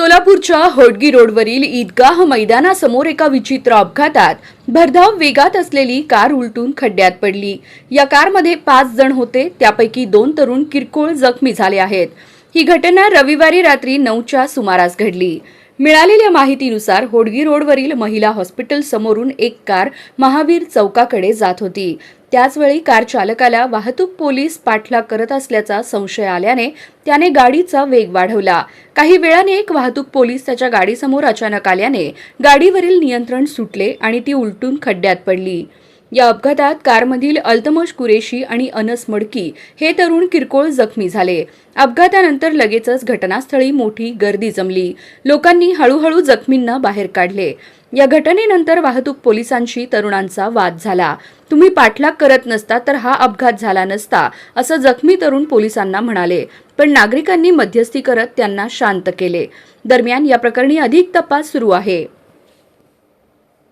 सोलापूरच्या होडगी रोडवरील ईदगाह मैदानासमोर एका विचित्र अपघातात भरधाव वेगात असलेली कार उलटून खड्ड्यात पडली. या कारमध्ये पाच जण होते त्यापैकी दोन तरुण किरकोळ जखमी झाले आहेत. ही घटना रविवारी रात्री नऊच्या सुमारास घडली. मिळालेल्या माहितीनुसार होडगी रोडवरील महिला हॉस्पिटल समोरून एक कार महावीर चौकाकडे जात होती. त्याचवेळी कार चालकाला वाहतूक पोलीस पाठलाग करत असल्याचा संशय आल्याने त्याने गाडीचा वेग वाढवला. काही वेळाने एक वाहतूक पोलीस त्याच्या गाडीसमोर अचानक आल्याने गाडीवरील नियंत्रण सुटले आणि ती उलटून खड्ड्यात पडली. या अपघातात कारमधील अल्तमश कुरेशी आणि अनस मडकी हे तरुण किरकोळ जखमी झाले. अपघातानंतर लगेचच घटनास्थळी मोठी गर्दी जमली. लोकांनी हळूहळू जखमींना बाहेर काढले. या घटनेनंतर वाहतूक पोलिसांशी तरुणांचा वाद झाला. तुम्ही पाठलाग करत नसता तर हा अपघात झाला नसता असं जखमी तरुण पोलिसांना म्हणाले. पण नागरिकांनी मध्यस्थी करत त्यांना शांत केले. दरम्यान या प्रकरणी अधिक तपास सुरू आहे.